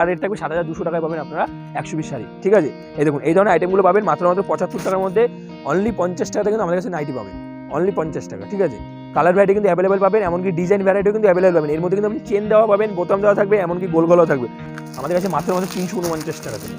আর rate থাকবে সাত হাজার দুশো টাকায় পাবেন আপনারা একশো বিশ শাড়ি। ঠিক আছে? এই দেখুন, এই ধরনের আইটেমগুলো পাবেন মাত্র মাত্র পঁচাত্তর টাকার মধ্যে। অনলি পঞ্চাশ টাকা থেকে কিন্তু আমাদের কাছে নাইটি পাবেন। অনলি পঞ্চাশ টাকা, ঠিক আছে? কালার ভ্যারাইটি কিন্তু অ্যাভেলেবেল পাবেন, এমনকি ডিজাইন ভ্যারাইটিও কিন্তু অ্যাভেলেবেল পাবেন। এর মধ্যে কিন্তু আপনি চেন দেওয়া পাবেন, বোতাম দেওয়া থাকবে, এমনকি গোল গলাও থাকবে। আমাদের কাছে মাত্র মাত্র তিনশো উনপঞ্চাশ টাকা থেকে।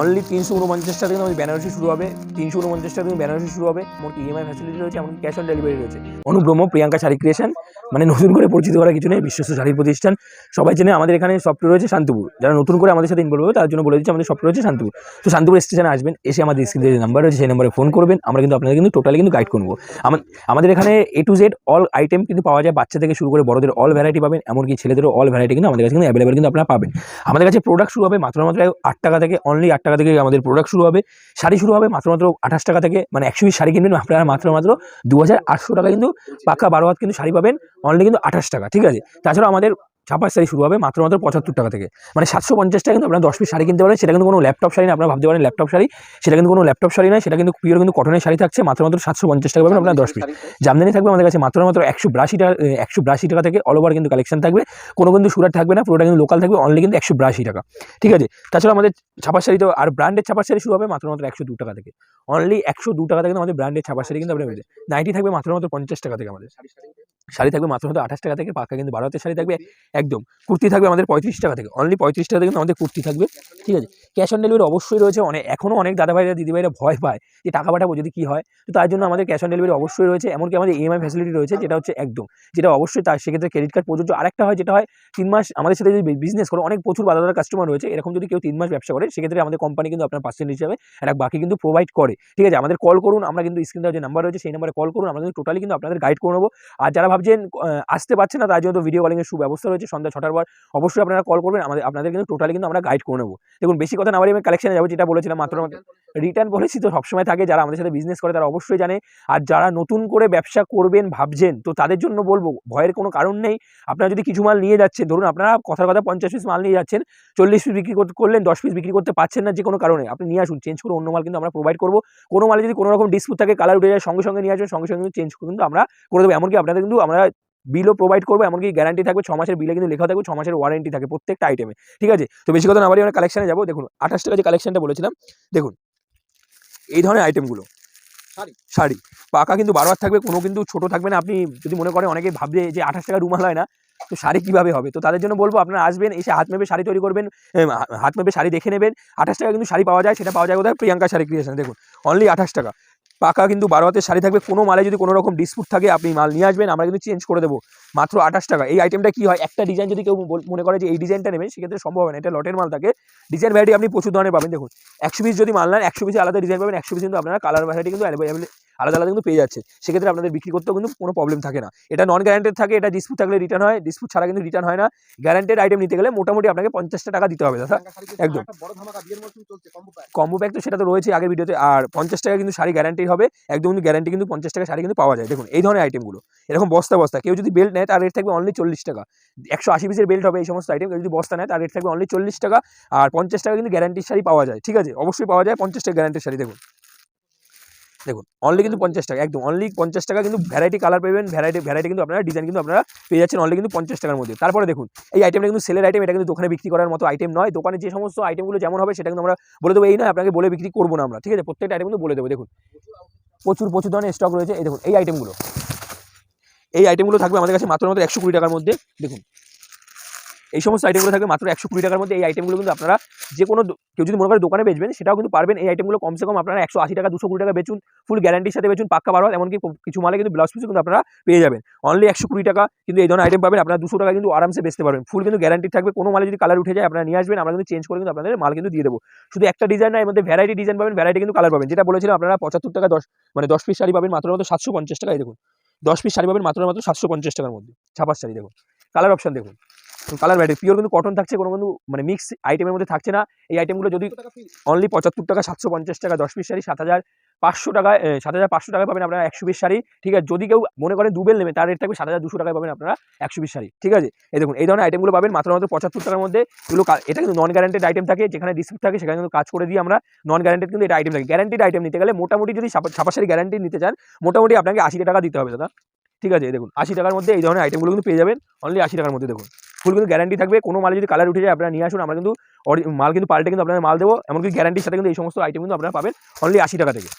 অনলি তিনশো উনপঞ্চাশ টাকা থেকে আমাদের বেনারসি শুরু হবে। তিনশো উনপঞ্চাশ টাকা থেকে বেনারসি শুরু হবে। ইএমআই ফ্যাসিলিটি রয়েছে, এমনকি ক্যাশ অন ডেলিভারি রয়েছে। অনুব্রহ্ম, প্রিয়াঙ্কা শাড়ি ক্রিয়েশন মানে নতুন করে পরিচিত করার কিছু নেই, বিশ্বস্ত শাড়ির প্রতিষ্ঠান। সবাই জানে আমাদের এখানে সফটওয়্যার রয়েছে শান্তিপুর। যারা নতুন করে আমাদের সাথে ইনভলভ হবে, তার জন্য বলে দিচ্ছি আমাদের সফটওয়্যার রয়েছে শান্তিপুর। তো শান্তিপুর স্টেশনে আসবেন, এসে আমাদের স্ক্রিনে যে নাম্বার রয়েছে, সেই নাম্বারে ফোন করবেন। আমরা কিন্তু আপনাদের কিন্তু টোটালি কিন্তু গাইড করব। আমা- আমাদের এখানে A to Z all item কিন্তু পাওয়া যায়। বাচ্চা থেকে শুরু করে বড়দের অল ভ্যারাইটি পাবেন, এমনকি ছেলেদেরও অল ভ্যারাইটি কিন্তু আমাদের কাছে কিন্তু অ্যাভেলেবেল কিন্তু আপনারা পাবেন। আমাদের কাছে প্রোডাক্ট শুরু হবে মাত্র মাত্র আট টাকা থেকে অনলি আট টাকা থেকে আমাদের প্রোডাক্ট শুরু হবে। শাড়ি শুরু হবে মাত্র মাত্র আঠাশ টাকা থেকে মানে একশো শাড়ি কিনবেন আপনারা মাত্র মাত্র দু হাজার আটশো টাকা কিন্তু পাক্কা বারো হাত কিন্তু শাড়ি পাবেন। অনলি কিন্তু আঠাশ টাকা, ঠিক আছে? তাছাড়া আমাদের ছাপার শাড়ি শুরু হবে মাত্র মাত্র পঁচাত্তর টাকা থেকে। মানে সাতশো পঞ্চাশ টাকা কিন্তু আপনারা দশ পিস শাড়ি কিনতে পারেন, সেটা কিন্তু কোনো ল্যাপটপ শাড়ি না, আপনারা ভাবতে পারেন ল্যাপটপ শাড়ি, সেটা কিন্তু কোনো ল্যাপটপ শাড়ি নয় সেটা কিন্তু পিওর কিন্তু কটনের শাড়ি থাকছে, মাত্র মাত্র সাতশো পঞ্চাশ টাকা পাবেন আপনারা দশ পিস। জামদানি থাকবে আমাদের কাছে মাত্র মাত্র একশো বিরাশি টাকা একশো বিরাশি টাকা থেকে অল ওভার কিন্তু কালেকশন থাকবে। কোনো কিন্তু সুরাট থাকবে না, পুরোটা কিন্তু লোকাল থাকবে অনলি কিন্তু একশো বিরাশি টাকা। ঠিক আছে? তাছাড়া আমাদের ছাপার শাড়ি তো, আর ব্র্যান্ডের ছাপার শাড়ি শুরু হবে মাত্র মাত্র একশো দু টাকা থেকে। অনলি একশো দু টাকা থেকে আমাদের ব্র্যান্ডের ছাপার শাড়ি কিন্তু আপনার নাইটি থাকবে মাত্র মাত্র পঞ্চাশ টাকা থেকে আমাদের। শাড়ি থাকবে মাত্র মাত্র আঠাশ টাকা থেকে, পাকা কিন্তু বারো হাতের শাড়ি থাকবে একদম। কুর্তি থাকবে আমাদের পঁয়ত্রিশ টাকা থেকে। অনলি পঁয়ত্রিশ টাকা থেকে কিন্তু আমাদের কুর্তি থাকবে। ঠিক আছে? ক্যাশ অন ডেলিভারি অবশ্যই রয়েছে। অনেক এখনও অনেক দাদাভাইরা, দিদিভাইরা ভয় পায় যে টাকা পাঠাবো যদি কী হয়। তো তার জন্য আমাদের ক্যাশ অন ডেলিভারি অবশ্যই রয়েছে। এমনকি আমাদের ইএমআই ফ্যাসিলিটি রয়েছে, যেটা হচ্ছে একদম। যেটা অবশ্যই তার সেক্ষেত্রে ক্রেডিট কার্ড প্রযোজ্য আরেকটা হয়, যেটা হয় তিন মাস আমাদের সাথে যদি বিজনেস করে, অনেক প্রচুর বাধা কাস্টমার রয়েছে। এরকম যদি কেউ তিন মাস ব্যবসা করে, সেক্ষেত্রে আমাদের কোম্পানি কিন্তু আপনার পার্সেন্ট হিসাবে একটা বাকি কিন্তু প্রোভাইড করে। ঠিক আছে? আমাদের কল করুন, আমরা কিন্তু স্ক্রিন যে নাম্বার রয়েছে, সেই নাম্বারে কল করুন। আমরা কিন্তু টোটালি কিন্তু আপনাদের গাইড করে নেব। আর যারা ভাবছেন আসতে পারছে না, তার জন্য ভিডিও কলিংয়ের সুব্যবস্থা রয়েছে সন্ধ্যা ছটার পর। অবশ্যই আপনারা কল করবেন, আমাদের, আপনাদের কিন্তু টোটালি কিন্তু আমরা গাইড করে নেব। দেখুন, বেশি কথা না আমি কালেকশনে যাব, যেটা বলেছিলাম মাত্র মাত্র রিটার্ন পলিসি তো সবসময় থাকে, যারা আমাদের সাথে বিজনেস করে তারা অবশ্যই জানে। আর যারা নতুন করে ব্যবসা করবেন ভাবছেন, তো তাদের জন্য বলব, ভয়ের কোনো কারণ নেই। আপনারা যদি কিছু মাল নিয়ে যাচ্ছেন, ধরুন আপনারা কথার কথা পঞ্চাশ পিস মাল নিয়ে যাচ্ছেন, চল্লিশ পিস বিক্রি করলেন, দশ পিস বিক্রি করতে পারছেন না যে কোনো কারণে, আপনি নিয়ে আসুন চেঞ্জ করে অন্য মাল কিন্তু আমরা প্রোভাইড করব। কোনো মালে যদি কোনো রকম ডিসপুট থাকে কালার উঠে যায়, সঙ্গে সঙ্গে নিয়ে আসবেন সঙ্গে সঙ্গে চেঞ্জ কিন্তু আমরা করে দেবো। এমনকি আপনাদের কিন্তু আমরা বিলও প্রোভাইড করব, এমনকি গ্যারান্টি থাকবে, ছ মাসের বিলে কিন্তু লেখা থাকবে, ছ মাসের ওয়ারেন্টি থাকে প্রত্যেকটা আইটেমে ঠিক আছে? তো বেশি কথা না বাড়ি আমরা কালেকশনে যাব। দেখুন, আঠাশ টাকা যে কালেকশনটা বলেছিলাম, দেখুন এই ধরনের আইটেমগুলো শাড়ি। শাড়ি। পাকা কিন্তু বারবার থাকবে কোনো কিন্তু ছোট থাকবে না। আপনি যদি মনে করেন অনেকে ভাববে যে আঠাশ টাকা রুমাল হয় না তো শাড়ি কীভাবে হবে? তো তাদের জন্য বলব আপনারা আসবেন এসে হাত মেপে শাড়ি তৈরি করবেন হাত মেপে শাড়ি দেখে নেবেন। আঠাশ টাকা কিন্তু শাড়ি পাওয়া যায় সেটা পাওয়া যায় কোথায় প্রিয়াঙ্কা শাড়ি ক্রিয়েশন দেখুন অনলি আঠাশ টাকা। পাকা কিন্তু বারো হাতের শাড়ি থাকবে। কোনো মালে যদি কোনো রকম ডিসপুট থাকে আপনি মাল নিয়ে আসবেন আমরা কিন্তু চেঞ্জ করে দেবো। মাত্র আঠাশ টাকা। এই আইটেমটা কি হয়? একটা ডিজাইন যদি কেউ মনে করে যে এই ডিজাইনটা নেবেন সেক্ষেত্রে সম্ভব হবে না। এটা লটের মাল থাকে। ডিজাইন ভ্যারাইটি আপনি প্রচুর ধরনের পাবেন। দেখুন একশো পিস যদি মাল নেন একশো পিসে আলাদা ডিজাইন পাবেন একশো পিস কিন্তু আপনারা কালার ভ্যারাইটি কিন্তু আলাদা আলাদা কিন্তু পেয়ে যাচ্ছে। সেক্ষেত্রে আপনাদের বিক্রি করতেও কিন্তু কোনো প্রবলেম থাকে না। এটা নন গ্যারান্টেড থাকে এটা ডিসপুট থাকলে রিটার্ন হয় ডিসপুট ছাড়া কিন্তু রিটার্ন হয় না। গ্যারান্টেড আইটেম নিতে গেলে মোটামুটি আপনাকে পঞ্চাশটা টাকা দিতে হবে দাদা। একদম। কম্বো প্যাক তো সেটা তো রয়েছে আগের ভিডিওতে আর পঞ্চাশ টাকা কিন্তু শাড়ি গ্যারান্টি হবে, একদম কিন্তু গ্যারান্টি কিন্তু পঞ্চাশ টাকা শাড়ি কিন্তু পাওয়া যায়। দেখুন, এই ধরনের আইটেমগুলো এরকম বস্তা বস্তা, কেউ যদি বেল্ট নেয় তার রেট থাকবে অনলি চল্লিশ টাকা। একশো আশি পিসের বেল্ট হবে এই সমস্ত আইটেম কেউ যদি বস্তা নেয় তার রেট থাকবে অনলি চল্লিশ টাকা। আর পঞ্চাশ টাকা কিন্তু গ্যারান্টির শাড়ি পাওয়া যায়, ঠিক আছে? অবশ্যই পাওয়া যায় পঞ্চাশ টাকা গ্যারান্টির শাড়ি, দেখুন। দেখুন অনলি কিন্তু পঞ্চাশ টাকা, একদম অনলি পঞ্চাশ টাকা কিন্তু ভ্যারাইটি কালার পাবেন ভ্যারাইটি ভ্যারাইটি কিন্তু আপনারা ডিজাইন কিন্তু আপনারা পেয়ে যাচ্ছেন অনলি কিন্তু পঞ্চাশ টাকার মধ্যে। তারপরে দেখুন, এই আইটেমটা কিন্তু সেলের আইটেম এটা কিন্তু দোকানে বিক্রি করার মতো আইটেম নয়। দোকানে যে সমস্ত আইটেমগুলো যেমন হবে, সেটা কিন্তু আমরা বলে দেবো, এই নয়, আপনাকে বলে বিক্রি করব না আমরা। ঠিক আছে? প্রত্যেকটা আইটেম কিন্তু বলে দেবো, দেখুন। প্রচুর প্রচুর ধরনের স্টক রয়েছে। এই দেখুন, এই আইটেমগুলো এই আইটেমগুলো থাকবে আমাদের কাছে মাত্র মাত্র একশো কুড়ি টাকার মধ্যে। দেখুন এই সমস্ত আইটেমগুলো থাকবে মাত্র একশো কুড়ি টাকার মধ্যে। এই আইটেমগুলো কিন্তু আপনারা যে কোনো কেউ যদি মনে করে দোকানে বেচবেন, সেটাও কিন্তু পারবেন। এই আইটেমগুলো কমসে কম আপনারা একশো আশি টাকা, দুশো কুড়ি টাকা বেচুন ফুল গ্যারান্টির সাথে বেচুন, পাক্কা বারো এমনকি কিছু মালে কিন্তু ব্লাউজ পিসও কিন্তু আপনারা পেয়ে যাবেন। অনলি একশো কুড়ি টাকা কিন্তু এই ধরনের আইটেম পাবেন। আপনারা দুশো টাকা কিন্তু আরামসে বেচতে পারবেন। ফুল কিন্তু গ্যারান্টি থাকবে। কোনো মালে যদি কালার উঠে যায়, আপনারা নিয়ে আসবেন। আমরা কিন্তু চেঞ্জ করে কিন্তু আপনাদের মাল কিন্তু দিয়ে দেবো। শুধু একটা ডিজাইন না, এর মধ্যে ভ্যারাইটি ডিজাইন পাবেন। ভ্যারাইটি কিন্তু কালার পাবেন। যেটা বলেছিলাম, আপনারা পঁচাত্তর টাকা দশ মানে দশ পিস শাড়ি পাবেন মাত্র মাত্র সাতশো পঞ্চাশ টাকা এই দেখুন, দশ পিস শাড়ি পাবেন মাত্র মাত্র সাতশো পঞ্চাশ টাকার মধ্যে। ছাপার শাড়ি দেখুন। কালার অপশন দেখুন। কালার ভ্যারাইটি পিওর কিন্তু কটন থাকছে কোনো কিন্তু মানে মিক্স আইটেমের মধ্যে থাকছে না। এই আইটেমগুলো যদি অনলি পঁচাত্তর টাকা সাতশো পঞ্চাশ টাকা দশ পিস শাড়ি সাত হাজার পাঁচশো টাকায় সাত হাজার পাঁচশো টাকায় পাবেন আপনারা একশো পিস শাড়ি ঠিক আছে? যদি কেউ মনে করেন দুবেল নেবে তার রেট থাকবে সাত হাজার দুশো টাকায় পাবেন আপনারা একশো পিস শাড়ি ঠিক আছে? এই দেখুন এই ধরনের আইটেমগুলো পাবেন মাত্র মাত্র পঁচাত্তর টাকার মধ্যে। এগুলো এটা কিন্তু নন গ্যারান্টেড আইটেম থাকে যেখানে ডিসপ্লে থাকে সেখানে কিন্তু কাজ করে দিই আমরা নন গ্যারান্টেড কিন্তু এটা আইটেম থাকে গ্যারান্টিড আইটেম নিতে গেলে মোটামুটি যদি ছাপা শাড়ি গ্যারান্টি নিতে চান মোটামুটি আপনাকে আশি টাকা দিতে হবে দাদা। ঠিক আছে এই দেখুন আশি টাকার মধ্যে এই ধরনের আইটেমগুলো কিন্তু পেয়ে যাবেন অনলি আশি টাকার মধ্যে দেখুন। ফুল কিন্তু গ্যারান্টি থাকবে, কোনো মালে যদি কালার উঠে যায় আপনারা নিয়ে আসুন, আমরা কিন্তু মাল কিন্তু পাল্টে কিন্তু আপনাদের মাল দেবো, এমনকি গ্যারান্টির সাথে কিন্তু এই সমস্ত আইটেম কিন্তু আপনারা পাবেন অনলি আশি টাকা থেকে।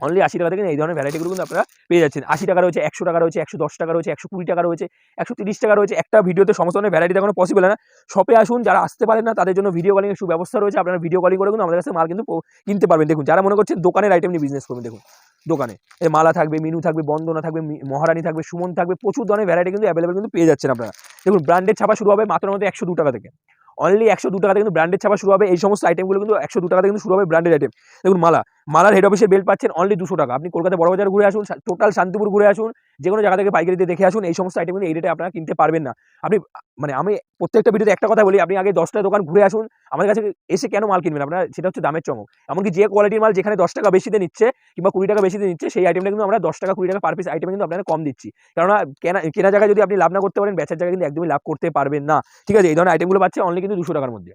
অনলি আশি টাকা থেকে এই ধরনের ভ্যারাইটিগুলো কিন্তু আপনারা পেয়ে যাচ্ছেন। আশি টাকা রয়েছে, একশো টাকা রয়েছে, একশো দশ টাকা রয়েছে, একশো কুড়ি টাকা রয়েছে, একশো তিরিশ টাকা রয়েছে। একটা ভিডিওতে সমস্ত ধরনের ভ্যারাইটি দেখানো পসিবল না। শপে আসুন, যারা আসতে পারেন না, তাদের জন্য ভিডিও কলিং এর সুব্যবস্থা রয়েছে। আপনারা ভিডিও কলিং করে কিন্তু আমাদের কাছে মাল কিন্তু কিনতে পারবেন। দেখুন, যারা মনে করছেন দোকানের আইটেম নিয়ে বিজনেস করবেন, দেখুন। দোকানে। এ মালা থাকবে, মিনু থাকবে, বন্দনা থাকবে মহারানী থাকবে, সুমন থাকবে, প্রচুর ধরনের ভ্যারাইটি কিন্তু অ্যাভেলেবেল কিন্তু পেয়ে যাচ্ছেন আপনারা। দেখুন ব্র্যান্ডের ছাপা শুরু হবে মাত্র মধ্যে একশো দু টাকা থেকে। অনলি একশো দু টাকা থেকে কিন্তু ব্র্যান্ডের ছাপা শুরু হবে, এই সমস্ত আইটেমগুলো কিন্তু একশো দু টাকা থেকে কিন্তু শুরু হবে ব্র্যান্ডেড আইটেম দেখুন, মালা। মালার হেড অফিসের বেল পাচ্ছেন অনলি দুশো টাকা। আপনি কলকাতা বড় বাজার ঘুরে আসুন টোটাল শান্তিপুর ঘুরে আসুন যে কোনো জায়গা থেকে পাইকারিতে দেখে আসুন, এই সমস্ত আইটেম কিন্তু এই রেটে আপনারা কিনতে পারবেন না। আপনি মানে আমি প্রত্যেকটা ভিডিওতে একটা কথা বলি, আপনি আগে দশটা দোকান ঘুরে আসুন আমাদের কাছে এসে কেন মাল কিনবেন? আপনার, সেটা হচ্ছে দামের চমক। এমনকি যে কোয়ালিটির মাল যেখানে দশ টাকা বেশিতে নিচ্ছে কিংবা কুড়ি টাকা বেশিতে নিচ্ছে, সেই আইটেমটা কিন্তু আমরা দশ টাকা, কুড়ি টাকা পার পিস আইটেম কিন্তু আপনারা কম দিচ্ছি। কেননা, কেনা কেনা জায়গায় যদি আপনি লাভ না করতে পারেন, বেচার জায়গায় কিন্তু একদমই লাভ করতে পারবেন না। ঠিক আছে, এই ধরনের আইটেমগুলো পাচ্ছে অনলি কিন্তু দুশো টাকার মধ্যে।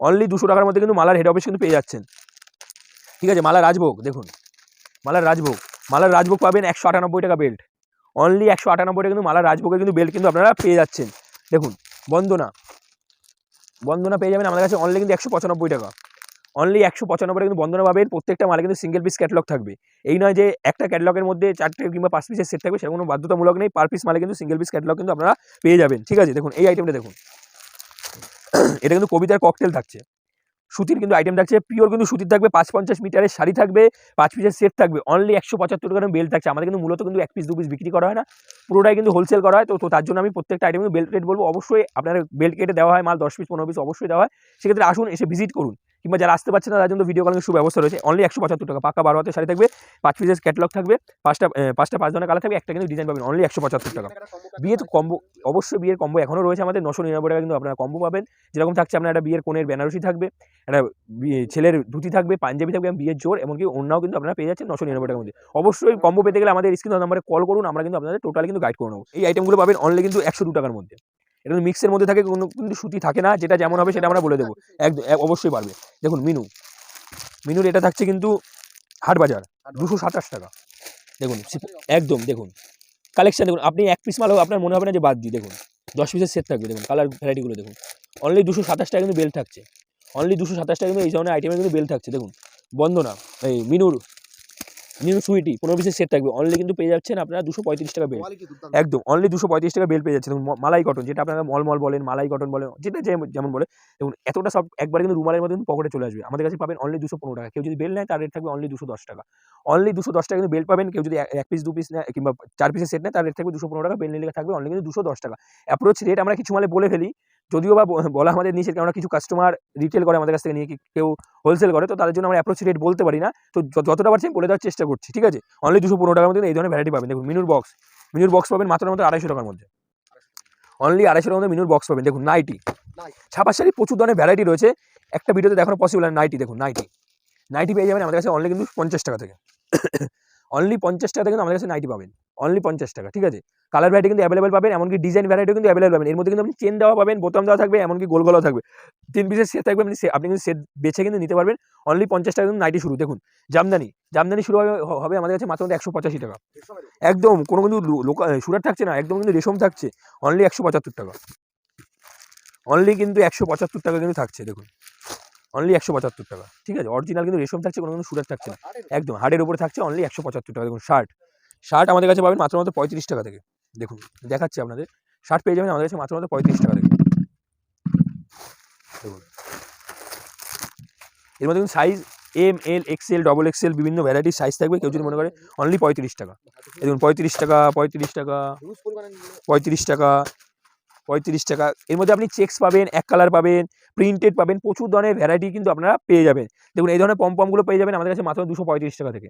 অনলি দুশো টাকার মধ্যে কিন্তু মালার হেড অফিস কিন্তু পেয়ে যাচ্ছেন। ঠিক আছে মালার রাজভোগ, দেখুন। মালার রাজভোগ মালার রাজভোগ পাবেন একশো আটানব্বই টাকা বেল্ট অনলি একশো আটানব্বই টাকা কিন্তু মালার রাজভোগের কিন্তু বেল্ট কিন্তু আপনারা পেয়ে যাচ্ছেন। দেখুন, বন্দনা। বন্দনা পেয়ে যাবেন আমাদের কাছে অনলি কিন্তু একশো পঁচানব্বই টাকা। অনলি একশো পঁচানব্বই কিন্তু বন্দনা পাবেন, প্রত্যেকটা মালে কিন্তু সিঙ্গেল পিস ক্যাটলগ থাকবে। এই নয় যে একটা ক্যাটলগের মধ্যে চারটে কিংবা পাঁচ পিসের সেট থাকবে, সেরকম কোনো বাধ্যতামূলক নেই। পার পিস মালে কিন্তু সিঙ্গেল পিস ক্যাটলগ কিন্তু আপনারা পেয়ে যাবেন। ঠিক আছে, দেখুন, এই আইটেমটা দেখুন। এটা কিন্তু কবিতার ককটেল থাকছে। সুতির কিন্তু আইটেম থাকছে। পিওর কিন্তু সুতির থাকবে পাঁচ পঞ্চাশ মিটারের শাড়ি থাকবে, পাঁচ পিসের সেট থাকবে। অনলি একশো পঁচাত্তর টাকার বেল্ট থাকছে। আমাদের কিন্তু মূলত কিন্তু এক পিস দু পিস বিক্রি করা হয় না। পুরোটাই কিন্তু হোলসেল করা হয়। তো তার জন্য আমি প্রত্যেকটা আইটেম কিন্তু বেল্ট রেট বলব। অবশ্যই আপনার বেল্ট কেটে দেওয়া হয়, মাল দশ পিস পনেরো পিস অবশ্যই দেওয়া হয়। সেক্ষেত্রে আসুন, এসে ভিজিট করুন। কিংবা যারা আসতে পারছে না তার জন্য ভিডিও কলিং সুব্যবস্থা রয়েছে। অনলি একশো পঁচাত্তর টাকা, পাকা বারো হাতে শাড়ি থাকবে, পাঁচ পিসের ক্যাটলগ থাকবে, পাঁচটা পাঁচটা পাঁচ ধরনের কালার থাকবে, একটা কিন্তু ডিজাইন পাবেন অনলি একশো পঁচাত্তর টাকা। বিয়ে তো কম্বো অবশ্যই বিয়ের কম্বো এখনও রয়েছে আমাদের, নশো নিরানব্বই টাকা কিন্তু আপনারা কম্বো পাবেন। যেরকম থাকছে আপনার একটা বিয়ের কোণের বেনারসি থাকবে, একটা ছেলের ধুতি থাকবে, পাঞ্জাবি থাকবে, বিয়ের জোর, এমনকি অন্যও কিন্তু আপনারা পেয়ে যাচ্ছেন নশো নিরানব্বই টাকার মধ্যে। অবশ্যই কম্বো পেতে গেলে আমাদের স্ক্রিন নাম্বারে কল করুন, আমরা কিন্তু আপনাদের টোটালি কিন্তু গাইড করে নেব। এই আইটেমগুলো পাবেন অনলি কিন্তু একশো দু টাকার মধ্যে। এটা মিক্সের মধ্যে থাকে কোনো কিন্তু সুতি থাকে না যেটা যেমন হবে সেটা আমরা বলে দেবো। একদম এক- অবশ্যই পারবে দেখুন মিনু। মিনুর এটা থাকছে কিন্তু হাট বাজার দুশো সাতাশ টাকা। দেখুন একদম দেখুন। কালেকশন দেখুন আপনি এক পিস মালও আপনার মনে হবে না যে বাদ দিই দেখুন। দশ পিসের সেট থাকবে দেখুন কালার ভ্যারাইটিগুলো দেখুন। অনলি দুশো সাতাশ টাকা কিন্তু বেল থাকছে। অনলি দুশো সাতাশ টাকা কিন্তু এই ধরনের আইটেমের কিন্তু বেল থাকছে দেখুন। বন্দনা এই মিনুর মিনুর সুইটি পনেরো পিসের সেট থাকবে। অনলি কিন্তু পেয়ে যাচ্ছেন আপনারা দুশো পঁয়ত্রিশ টাকা বেল একদম অনলি দুশো পঁয়ত্রিশ টাকা বেল পেয়ে যাচ্ছে দেখুন মালাই কটন যেটা আপনারা মলমল বলেন মালাই কটন বলেন যেটা যেমন বলে দেখুন এতটা সব একবার কিন্তু রুমালের মধ্যে পকেটে চলে আসবে। আমাদের কাছে পাবেন অনলি দুশো পনেরো টাকা। কেউ যদি বেল নেয় তার রেট থাকবে অনলি দুশো দশ টাকা। অনলি দুশো দশ টাকা কিন্তু বেল পাবেন। কেউ যদি এক- এক পিস দু পিস নেয় কিংবা চার পিসের সেট নেয় তার রেট থাকবে দুশো পনেরো টাকা। বেল নিলে থাকবে অনলি কিন্তু দুশো দশ টাকা। অ্যাপ্রোচ রেট আমরা কিছু মালে বলে ফেলি। যদিও বা বলা আমাদের নিচে কেননা কিছু কাস্টমার রিটেল করে আমাদের কাছ থেকে নিয়ে কেউ হোলসেল করে, তো তাদের জন্য আমরা অ্যাপ্রোচ রেট বলতে পারি না। তো যতটা পারছি বলে দেওয়ার চেষ্টা করছি, ঠিক আছে? অনলি দুশো পনেরো টাকার মধ্যে এই ধরনের ভ্যারাইটি পাবেন। দেখুন মিনুর বক্স মিনুর বক্স পাবেন মাত্র মাত্র আড়াইশো টাকার মধ্যে। অনলি আড়াইশো টাকার মধ্যে মিনুর বক্স পাবেন। দেখুন নাইটি। ছাপার শাড়ি প্রচুর ধরনের ভ্যারাইটি রয়েছে। একটা ভিডিওতে দেখানো পসিবল নাইটি দেখুন নাইটি নাইটি পেয়ে যাবেন আমাদের কাছে অনলি কিন্তু পঞ্চাশ টাকা থেকে। অনলি পঞ্চাশ টাকা কিন্তু আমাদের কাছে নাইটি পাবেন। অনলি পঞ্চাশ টাকা, ঠিক আছে? কালার ভ্যারাইটি কিন্তু অ্যাভেলেবল পাবেন, এমনকি ডিজাইন ভ্যারাইটিও কিন্তু অ্যাভেলেবল পাবেন। এর মধ্যে কিন্তু আপনি চেন দেওয়া পাবেন, বোতাম দেওয়া থাকবে, এমনকি গোল গলাও থাকবে। তিন পিসের সেট থাকবে, আপনি আপনি কিন্তু সেট বেছে কিন্তু নিতে পারবেন। অনলি পঞ্চাশ টাকা কিন্তু নাইটি শুরু। দেখুন, জামদানি জামদানি শুরু হবে হবে আমাদের কাছে মাত্র একশো পঁচাশি টাকা। একদম, কোনো কিন্তু সুরাট থাকছে না, একদম কিন্তু রেশম থাকছে। অনলি একশো পঁচাত্তর টাকা। অনলি কিন্তু একশো পঁচাত্তর টাকা কিন্তু থাকছে, দেখুন। অনলি একশো পঁচাত্তর টাকা। ঠিক আছে? অরিজিনাল কিন্তু রেশম থাকছে, কোনো কিন্তু সুরাট থাকছে না। একদম হাটের উপরে থাকছে অনলি একশো পঁচাত্তর টাকা। দেখুন শার্ট শার্ট আমাদের কাছে পাবেন মাত্র মাত্র পঁয়ত্রিশ টাকা থেকে। দেখুন, দেখাচ্ছি আপনাদের। শার্ট পেয়ে যাবেন আমাদের কাছে মাত্র মাত্র পঁয়ত্রিশ টাকা থেকে। দেখুন। এর মধ্যে size M L XL double XL বিভিন্ন ভ্যারাইটির সাইজ থাকবে। কেউ যদি মনে করে অনলি পঁয়ত্রিশ টাকা। দেখুন, পঁয়ত্রিশ টাকা পঁয়ত্রিশ টাকা পঁয়ত্রিশ টাকা। পঁয়ত্রিশ টাকা। এর মধ্যে আপনি চেক্স পাবেন, এক কালার পাবেন প্রিন্টেড পাবেন, প্রচুর ধরনের ভ্যারাইটি কিন্তু আপনারা পেয়ে যাবেন। দেখুন, এই ধরনের পম্পমগুলো পেয়ে যাবেন আমাদের কাছে মাত্র দুশো পঁয়ত্রিশ টাকা থেকে।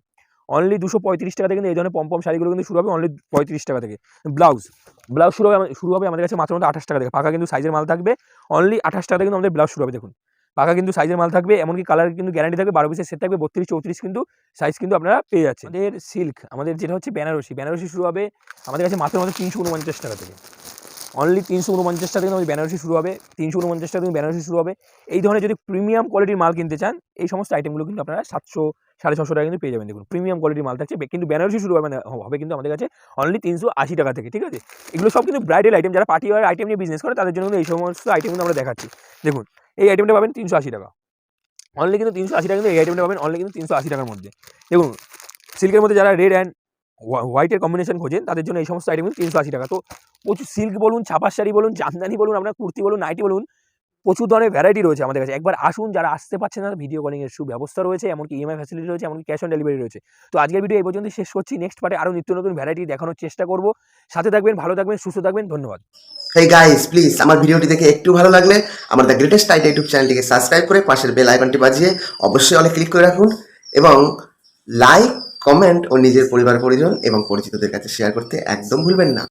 অনলি দুশো পঁয়ত্রিশ টাকা থেকে কিন্তু এই ধরনের পম্পম শাড়িগুলো কিন্তু শুরু হবে অনলি পঁয়ত্রিশ টাকা থেকে। ব্লাউজ ব্লাউজ শুরু হবে শুরু হবে আমাদের কাছে মাত্র মাত্র আঠাশ টাকা থেকে। পাকা কিন্তু সাইজের মাল থাকবে অনলি আঠাশ টাকা কিন্তু আমাদের ব্লাউজ শুরু হবে, দেখুন। পাকা কিন্তু সাইজের মাল থাকবে, এমনকি কালার কিন্তু গ্যারান্টি থাকবে, বারো পিসের সেট থাকবে, বত্রিশ, চৌত্রিশ কিন্তু সাইজ কিন্তু আপনারা পেয়ে যাচ্ছেন। আমাদের সিল্ক আমাদের যেটা হচ্ছে বেনারসি বেনারসি শুরু হবে আমাদের কাছে মাত্র মাত্র তিনশো উনপঞ্চাশ টাকা থেকে। অনলি তিনশো উনপঞ্চাশ টাকা আমাদের বেনারসি শুরু হবে, তিনশো উনপঞ্চাশ টাকা থেকে বেনারসি শুরু হবে। এই ধরনের যদি প্রিমিয়াম কোয়ালিটির মাল কিনতে চান, এই সমস্ত আইটেমগুলো কিন্তু আপনারা সাতশো, সাড়ে ছশো টাকা কিন্তু পেয়ে যাবেন। দেখুন প্রিমিয়াম কোয়ালিটির মাল থাকছে, কিন্তু বেনারসি শুরু হবে না হবে কিন্তু আমাদের কাছে অনলি তিনশো আশি টাকা থেকে, ঠিক আছে? এগুলো সব কিন্তু ব্রাইডাল আইটেম যারা পার্টি ওয়ার আইটেম নিয়ে বিজনেস করে, তাদের জন্য কিন্তু এই সমস্ত আইটেম কিন্তু আমরা দেখাচ্ছি। দেখুন, এই আইটেমটা পাবেন তিনশো আশি টাকা। অনলি কিন্তু তিনশো আশি টাকা কিন্তু এই আইটেমটা পাবেন অনলি কিন্তু তিনশো আশি টাকার মধ্যে। দেখুন সিল্কের মধ্যে যারা রেড অ্যান্ড হোয়াইটের কম্বিনেশন খোঁজেন, তাদের জন্য এই সমস্ত আইটেম তিনশো আশি টাকা। তো প্রচুর সিল্ক বলুন ছাপার শাড়ি বলুন, জামদানি বলুন, আপনার কুর্তি বলুন নাইটি বলুন, প্রচুর ধরনের ভ্যারাইটি রয়েছে আমাদের কাছে। একবার আসুন, যারা আসতে পারছেন না ভিডিও কলিং এর সুব্যবস্থা রয়েছে, এমনকি ইএমআই ফ্যাসিলিটি রয়েছে, এমনকি ক্যাশ অন ডেলিভারি রয়েছে। তো আজকের ভিডিও এই পর্যন্ত শেষ করছি। নেক্সট পার্টে আরও নিত্য নতুন ভ্যারাইটি দেখানোর চেষ্টা করব। সাথে থাকবেন, ভালো থাকবেন, সুস্থ থাকবেন, ধন্যবাদ। হেই গাইস প্লিজ আমার ভিডিওটি দেখে একটু ভালো লাগলে, আমার দ্য গ্রেটেস্ট আইডিয়া ইউটিউব চ্যানেলটিকে সাবস্ক্রাইব করে পাশের বেল আইকনটি বাজিয়ে অবশ্যই অনেক ক্লিক করে রাখুন এবং লাইক কমেন্ট ও নিজের পরিবার পরিজন এবং পরিচিতদের কাছে শেয়ার করতে একদম ভুলবেন না।